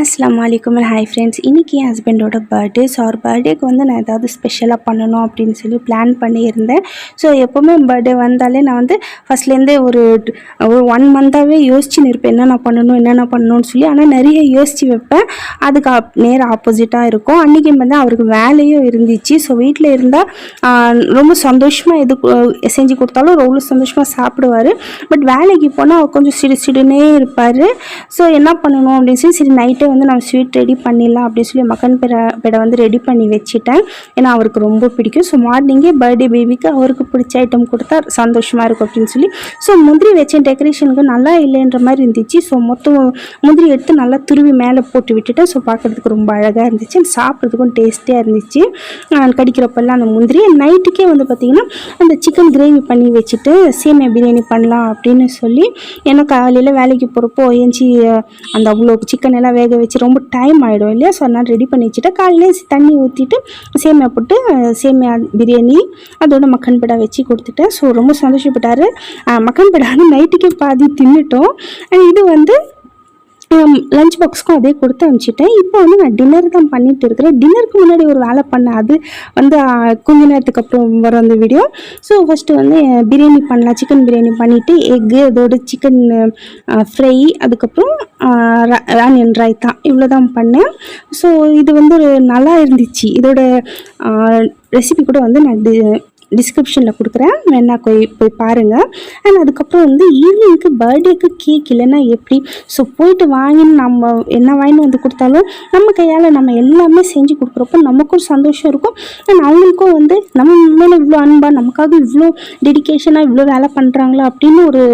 அஸ்லாம் வலைக்கம் hi friends இன்றைக்கி என் ஹஸ்பண்டோட பர்த்டே ஸோ அவர் பர்த்டேக்கு வந்து நான் ஏதாவது ஸ்பெஷலாக பண்ணணும் அப்படின்னு சொல்லி பிளான் பண்ணியிருந்தேன். ஸோ எப்போவுமே பர்த்டே வந்தாலே நான் வந்து ஃபஸ்ட்லேருந்தே ஒரு ஒரு ஒன் மந்தாகவே யோசிச்சுன்னு இருப்பேன். என்னென்ன பண்ணணும் என்னென்ன பண்ணணும்னு சொல்லி. ஆனால் நிறைய யோசித்து வைப்பேன். அதுக்கு அப் நேர் ஆப்போசிட்டாக இருக்கும். அன்றைக்கி வந்து அவருக்கு வேலையும் இருந்துச்சு. ஸோ வீட்டில் இருந்தால் ரொம்ப சந்தோஷமாக எது செஞ்சு கொடுத்தாலும் ரொம்ப சந்தோஷமாக சாப்பிடுவார். பட் வேலைக்கு போனால் அவர் கொஞ்சம் சிடு சிடுனே இருப்பார். ஸோ என்ன பண்ணணும் அப்படின்னு சொல்லி சரி நைட்டே வந்து நான் ஸ்வீட் ரெடி பண்ணிடலாம் அப்படின்னு சொல்லி மக்கன் பெற பெடை வந்து ரெடி பண்ணி வச்சுட்டேன். ஏன்னா அவருக்கு ரொம்ப பிடிக்கும். ஸோ மார்னிங்கே பர்த்டே பேபிக்கு அவருக்கு பிடிச்ச ஐட்டம் கொடுத்தா சந்தோஷமாக இருக்கும் அப்படின்னு சொல்லி. ஸோ முந்திரி வச்ச டெக்கரேஷனுக்கு நல்லா இல்லைன்ற மாதிரி இருந்துச்சு. ஸோ மொத்தம் முந்திரி எடுத்து நல்லா துருவி மேலே போட்டு விட்டுட்டேன். ஸோ பார்க்குறதுக்கு ரொம்ப அழகாக இருந்துச்சு. சாப்பிட்றதுக்கும் டேஸ்ட்டியாக இருந்துச்சு. நான் கடிக்கிறப்பெல்லாம் அந்த முந்திரி. நைட்டுக்கே வந்து பார்த்திங்கன்னா அந்த சிக்கன் கிரேவி பண்ணி வச்சுட்டு சேமியா பிரியாணி பண்ணலாம் அப்படின்னு சொல்லி. ஏன்னா காலையில் வேலைக்கு போகிறப்போ ஏஞ்சி அந்த அவ்வளோ சிக்கன் எல்லாம் வேக வச்சு ரொம்ப டைம் ஆகிடும் இல்லையா? ஸோ அதனால் ரெடி பண்ணி வச்சுட்டு காலையிலே தண்ணி ஊற்றிட்டு சேமியா போட்டு சேமியா பிரியாணி அதோட மக்கன் பிடா வச்சு கொடுத்துட்டேன் ஸோ ரொம்ப சந்தோஷப்பட்டார். மக்கன் பிடா வந்து நைட்டுக்கே பாதி தின்னுட்டோம். இது வந்து லஞ்ச் பாக்ஸ்க்கும் அதே கொடுத்து அனுப்பிச்சிட்டேன். இப்போ வந்து நான் டின்னர் தான் பண்ணிட்டு இருக்கிறேன். டின்னருக்கு முன்னாடி ஒரு வேலை பண்ணேன். அது வந்து கொஞ்ச நேரத்துக்கு அப்புறம் வரும் அந்த வீடியோ ஸோ ஃபஸ்ட்டு வந்து பிரியாணி பண்ணலாம். சிக்கன் பிரியாணி பண்ணிவிட்டு எக்கு அதோட சிக்கன் ஃப்ரை அதுக்கப்புறம் ஆனியன் ரைத்தா இவ்வளோ தான். பண்ணேன். ஸோ இது வந்து ஒரு நல்லா இருந்துச்சு. இதோட ரெசிபி கூட வந்து நான் டி- டிஸ்கிரிப்ஷனில் கொடுக்குறேன். வேணா போய் போய் பாருங்கள் அண்ட் அதுக்கப்புறம் வந்து ஈவினிங்க்கு பர்த்டேக்கு கேக் இல்லைன்னா எப்படி? ஸோ போயிட்டு வாங்கி நம்ம என்ன வாங்கினு வந்து கொடுத்தாலும் நம்ம கையால் நம்ம எல்லாமே செஞ்சு கொடுக்குறப்போ நமக்கும் சந்தோஷம் இருக்கும். அண்ட் அவங்களுக்கும் வந்து நம்ம மேலே இவ்வளோ அன்பாக நமக்காக இவ்வளோ டெடிகேஷனாக இவ்வளோ வேலை பண்ணுறாங்களா அப்படின்னு ஒரு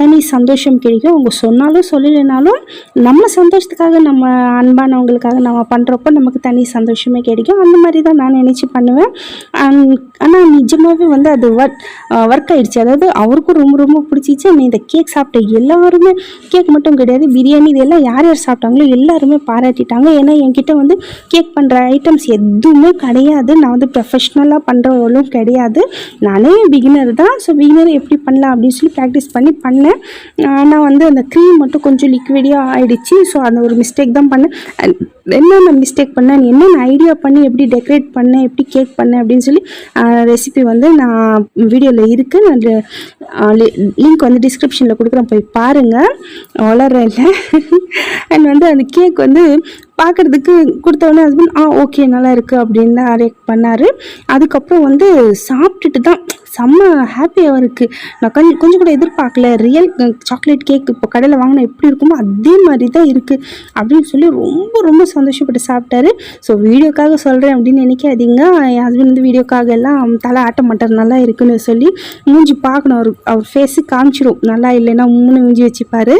தனி சந்தோஷம் கிடைக்கும். அவங்க சொன்னாலும் சொல்லலைனாலும் நம்ம சந்தோஷத்துக்காக நம்ம அன்பானவங்களுக்காக நம்ம பண்ணுறப்போ நமக்கு தனி சந்தோஷமே கிடைக்கும். அந்த மாதிரி தான் நான் நினச்சி பண்ணுவேன். ஆனால் நிஜமாகவே வந்து அது ஒர்க் ஒர்க் ஆயிடுச்சு. அதாவது அவருக்கும் ரொம்ப ரொம்ப பிடிச்சிச்சு. நீ இந்த கேக் சாப்பிட்ட எல்லாருமே கேக் மட்டும் கிடையாது பிரியாணி இதெல்லாம் யார் யார் சாப்பிட்டாங்களோ எல்லாருமே பாராட்டிட்டாங்க. ஏன்னா என்கிட்ட வந்து கேக் பண்ணுற ஐட்டம்ஸ் எதுவுமே கிடையாது. நான் வந்து ப்ரொஃபஷ்னலாக பண்ணுறவங்களும் கிடையாது. நானே பிகினர் தான். ஸோ பிகினர் எப்படி பண்ணலாம் அப்படின்னு சொல்லி ப்ராக்டிஸ் பண்ணி பண்ணேன். ஆனால் வந்து அந்த க்ரீம் மட்டும் கொஞ்சம் லிக்விடியாக ஆகிடுச்சு ஸோ அந்த ஒரு மிஸ்டேக் தான் பண்ணேன். என்னென்ன மிஸ்டேக் பண்ணேன்? என்னென்ன ஐடியா பண்ணி எப்படி டெக்கரேட் பண்ணேன்? எப்படி கேக் பண்ணேன்? அப்படின்னு சொல்லி ரெசிபி வந்து நான் வீடியோவில் இருக்குது நான் லிங்க் வந்து டிஸ்கிரிப்ஷனில் கொடுக்குறேன். போய் பாருங்கள் வளரல. அண்ட் வந்து அந்த கேக் வந்து பார்க்குறதுக்கு கொடுத்தவொடனே ஹஸ்பண்ட் ஆ ஓகே நல்லா இருக்குது அப்படின்னு தான் ரியாக்ட் பண்ணார். அதுக்கப்புறம் வந்து சாப்பிட்டுட்டு தான் செம்ம ஹாப்பியாக இருக்குது நான் கொஞ்சம் கொஞ்சம் கூட எதிர்பார்க்கல. ரியல் சாக்லேட் கேக் இப்போ கடையில் வாங்கினா எப்படி இருக்குமோ அதே மாதிரி தான் இருக்குது அப்படின்னு சொல்லி ரொம்ப ரொம்ப சந்தோஷப்பட்டு சாப்பிட்டாரு. ஸோ வீடியோக்காக சொல்கிறேன் அப்படின்னு நினைக்காதீங்க. என் ஹஸ்பண்ட் வந்து வீடியோக்காக எல்லாம் தலை ஆட்ட மாட்டார். நல்லா இருக்குன்னு சொல்லி மூஞ்சி பார்க்கணும். அவர் அவர் ஃபேஸு காமிச்சிடும் நல்லா இல்லைன்னா மூணு மூஞ்சி வச்சுப்பார்.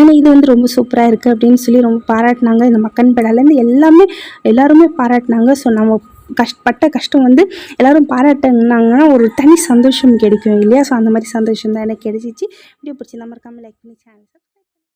ஆனால் இது வந்து ரொம்ப சூப்பராக இருக்குது அப்படின்னு சொல்லி ரொம்ப பாராட்டினாங்க. இந்த மக்கன் பெடாலேருந்து எல்லாமே எல்லாருமே பாராட்டினாங்க. ஸோ நம்ம கஷ்டப்பட்ட கஷ்டம் வந்து எல்லோரும் பாராட்டினாங்கன்னா ஒரு தனி சந்தோஷம் கிடைக்கும் இல்லையா? ஸோ அந்த மாதிரி சந்தோஷம் தான் எனக்கு கிடைச்சிச்சு. வீடியோ பிடிச்சி நம்ம இருக்காமல் லைக் பண்ணி சேனல்